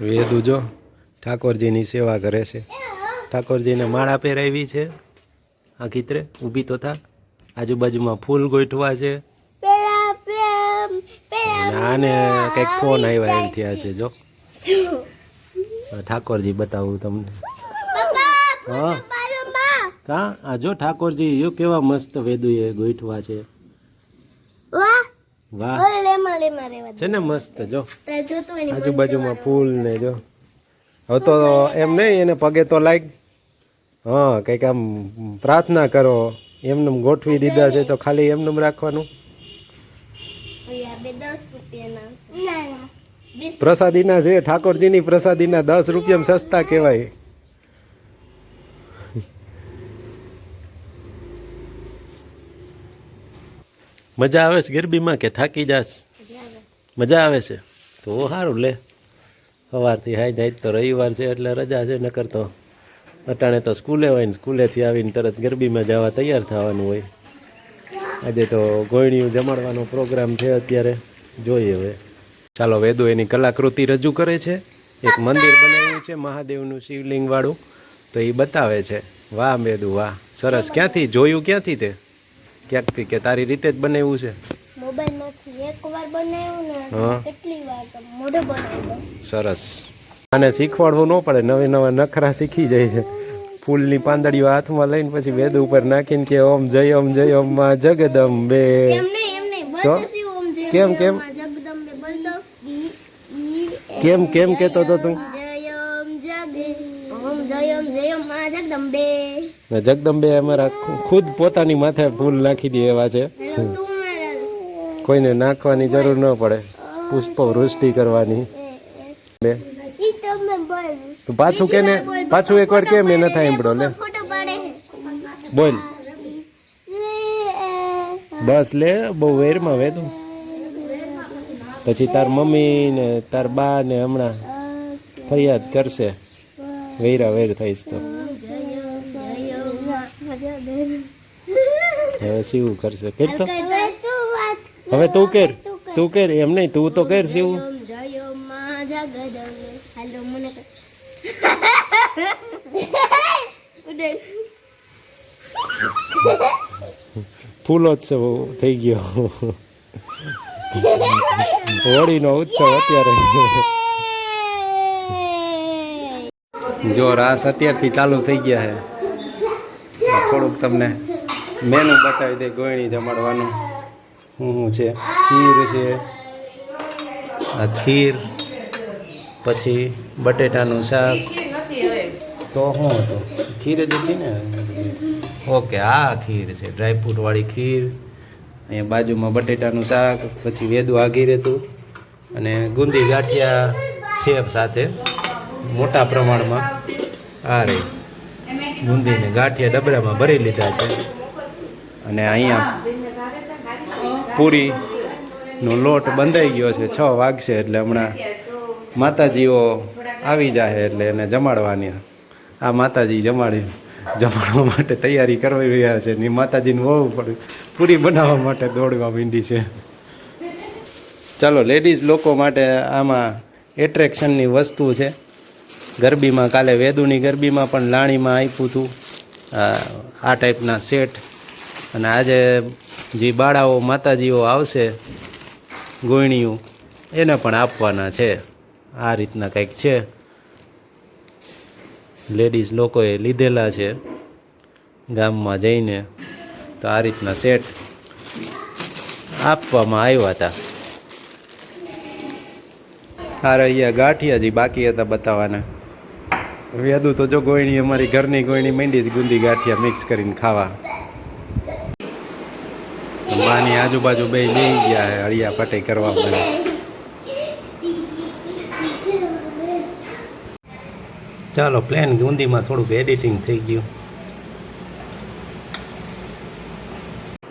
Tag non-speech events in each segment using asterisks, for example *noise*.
વેદુ જો ઠાકોરજીની સેવા કરે છે. ઠાકોરજીને માળા પહેરાવી છે. આ ચિત્રે ઊભી તો થા. આજુબાજુમાં ફૂલ ગોઠવા છે. આને કંઈક ફોન આવ્યા એમ થયા છે જો. ઠાકોરજી બતાવું તમને. હા. કા? આ જો ઠાકોરજી યો કેવા મસ્ત વેદુએ ગોઠવા છે. વાહ. વાહ. છે ને મસ્ત જો. આજુબાજુમાં ફૂલ ને જો. હવે તો એમ નહીં એને પગે તો લાગ હા કંઈક આમ પ્રાર્થના કરો. એમને ગોઠવી દીધા છે તો ખાલી એમને રાખવાનું. ઓય આ બે 10 રૂપિયાના ના ના. વીસ પ્રસાદીના છે ઠાકોરજીની પ્રસાદીના દસ રૂપિયામાં સસ્તા કહેવાય. મજા આવે છે ગરબીમાં કે થાકી જાસ મજા આવે છે. તો સારું લે. સવારથી હાઈ જાય તો રવિવાર છે, એટલે રજા છે, નકર તો અટાણે તો સ્કૂલે હોય ને સ્કૂલેથી આવીને તરત ગરબીમાં જવા તૈયાર થવાનું હોય. આજે તો ગોયણીયું જમાડવાનો પ્રોગ્રામ છે અત્યારે. જોઈએ હવે. ચાલો, વેદો એની કલાકૃતિ રજૂ કરે છે. એક મંદિર બનાવ્યું છે, મહાદેવનું શિવલિંગવાળું. તો એ બતાવે છે. વાહ, વેદુ, વાહ. સરસ. ક્યાંથી? જોયું ક્યાંથી તે? ક્યાંકથી કે તારી રીતે જ બનાવ્યું છે? મોબાઈલમાંથી એક બનાવ્યું ને હા. કેટલી વાર મોઢે બનાવ્યું. સરસ. આને શીખવાડવું ન પડે નવા નવા નખરા શીખી જાય છે. ફૂલની પાંદડીઓ હાથમાં લઈને પછી વેદ ઉપર નાખીને કે ઓમ જય ઓમ જય ઓમમાં જગદંબે. તો? કેમ, કેમ? માં જગદંબે બોલતો ઈ ઈ કેમ કેમ કહેતો તો તું? જય ઓમ જગ ઓમ જય ઓમ જય ઓમમાં જગદંબે. અમારા ખુદ પોતાની માથે ફૂલ નાખી દે એવા છે. કોઈને નાખવાની જરૂર ન પડે. પુષ્પ વૃષ્ટિ કરવાની. લે. તું પાછું કે ને પાછું એકવાર કે મેં ન થાય એમડો? લે. બોલ. બસ લે બહુ વેરમાં વેતું પછી તાર મમ્મી ને તાર બા ને હમણાં ફરિયાદ કરશે. વેરા વેર થઈશ તો. હવે શિવ કરશે. કર તો? હવે તું કેર તું કર. એમ નહીં તું તો કેર શિવ ફૂલોત્સવ થઈ ગયો. હોળીનો ઉત્સવ અત્યારે. જો રાસ અત્યારથી ચાલુ થઈ ગયા છે. થોડુંક તમને મેનુ બતાવી દે ગોયણી જમાડવાનું. શું શું છે? ખીર છે. આ ખીર, પછી બટેટાનું શાક. તો શું હતું? ખીર જ હતી ને? ઓકે, આ ખીર છે. ડ્રાયફ્રૂટવાળી ખીર. અહીંયા બાજુમાં બટેટાનું શાક, પછી વેદું આગી રહેતું. અને ગુંદી ગાંઠિયા સેબ સાથે, મોટા પ્રમાણમાં. આ રહી. ગુંદીને ગાંઠિયા ડબરામાં ભરી લીધા છે. અને અહીંયા પૂરીનો લોટ બંધાઈ ગયો છે, છ વાગશે એટલે હમણાં માતાજીઓ આવી જાય એટલે એને જમાડવાની. આ માતાજી જમાડી, જમાડવા માટે તૈયારી કરવી રહ્યા છે ને માતાજીને વહુ પણ પૂરી બનાવવા માટે દોડવા માંડી છે. ચાલો લેડીઝ લોકો માટે આમાં એટ્રેક્શનની વસ્તુ છે. ગરબીમાં કાલે વેદુની ગરબીમાં પણ લાણીમાં આપ્યું હતું. આ ટાઈપના સેટ અને આજે જે બાળાઓ માતાજીઓ આવશે ગોયણીયું એને પણ આપવાના છે. આ રીતના કંઈક છે. લેડીઝ લોકોએ લીધેલા છે ગામમાં જઈને. તો આ રીતના સેટ આપવામાં આવ્યા હતા. આ રહ્યા ગાંઠિયા જે બાકી હતા બતાવવાના. વેદું તો જો ગોયણી અમારી ઘરની ગોયણી માંડી જ ગુંદી ગાંઠિયા મિક્સ કરીને ખાવા. માની આજુબાજુ બે બે ગયા અળિયા પટે કરવા પડે ચાલો પ્લેન ગુંદીમાં થોડુંક એડિટિંગ થઈ ગયું.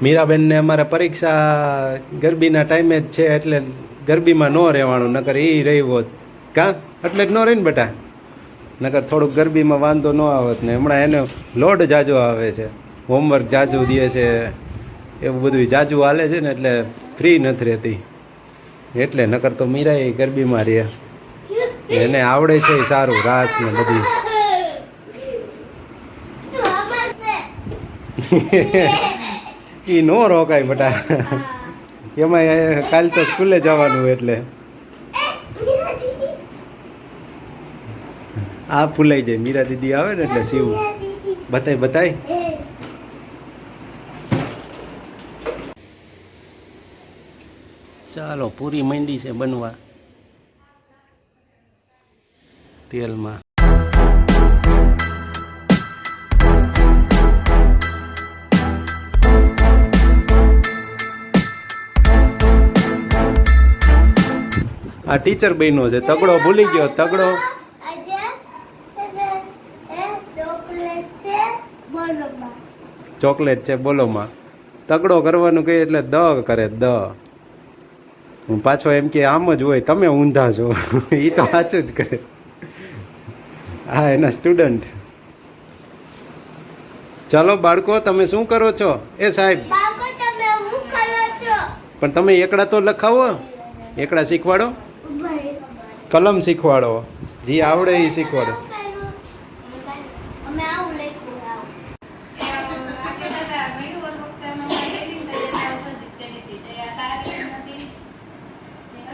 મીરાબેનને અમારે પરીક્ષા ગરબીના ટાઈમે જ છે, એટલે ગરબીમાં ન રહેવાનું, નકર એ રહી હોત. કાં? એટલે જ ન રહી ને બેટા. નકર થોડુંક ગરબીમાં વાંધો ન આવત ને, હમણાં એને લોડ જાજો આવે છે. હોમવર્ક જાજુ દે છે. એવું બધું જાજુ હાલે છે ને એટલે ફ્રી નથી રહેતી. એટલે નકર તો મીરા ગરબીમાં રહે. એને આવડે છે સારું રાસ ને બધી. *laughs* ઈ નો રોકાય બટા. એમાં એ કાલ તો સ્કૂલે જવાનું એટલે. એ. આ ફૂલાઈ જાય. મીરા દીદી આવે ને એટલે સીવું બતાય બતાય એ, ચાલો પૂરી મંડી છે બનવા. તેલમાં. આ ટીચર બન્યો છે. તગડો ભૂલી ગયો તગડો. ચોકલેટ છે બોલોમાં. તગડો કરવાનું કહે એટલે દ કરે દ. હું પાછો એમ કે આમ જ હોય તમે ઊંધા છો. *laughs* એ તો સાચું જ કરે. હા એના સ્ટુડન્ટ ચાલો બાળકો તમે શું કરો છો? એ સાહેબ. પણ તમે એકડા તો લખાવો. એકડા શીખવાડો? કલમ શીખવાડો. જે આવડે એ શીખવાડો.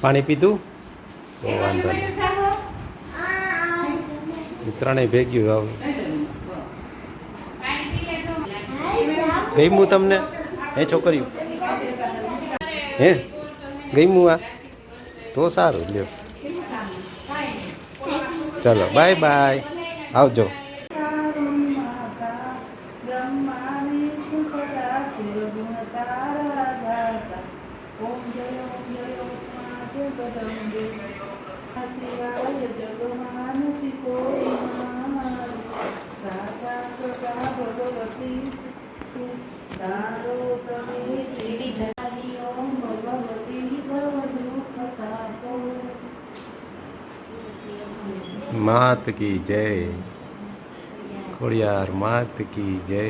પાણી પીધું? તો વાંધો નહીં. ત્રણેય ભેગ્યું હવે. ગમ્યું તમને? હે છોકરીઓ? હે? ગમ્યું આ? તો સારું લ્યો. ચલો બાય બાય. આવજો બ્રહ્મા વિષ્ણુ સદા શિવ ગુણ તારા દાતા ઓમ જય ઓમ જય ઓમ મા જગદંબે આ શિવાય જગમાનથી કોઈ ના સાચા સદા ભગવતી તારો તમે તેરી ધરી ઓમ ભગવતી ભવ દુઃખ તાપો માત કી જય ખોડિયાર માત કી જય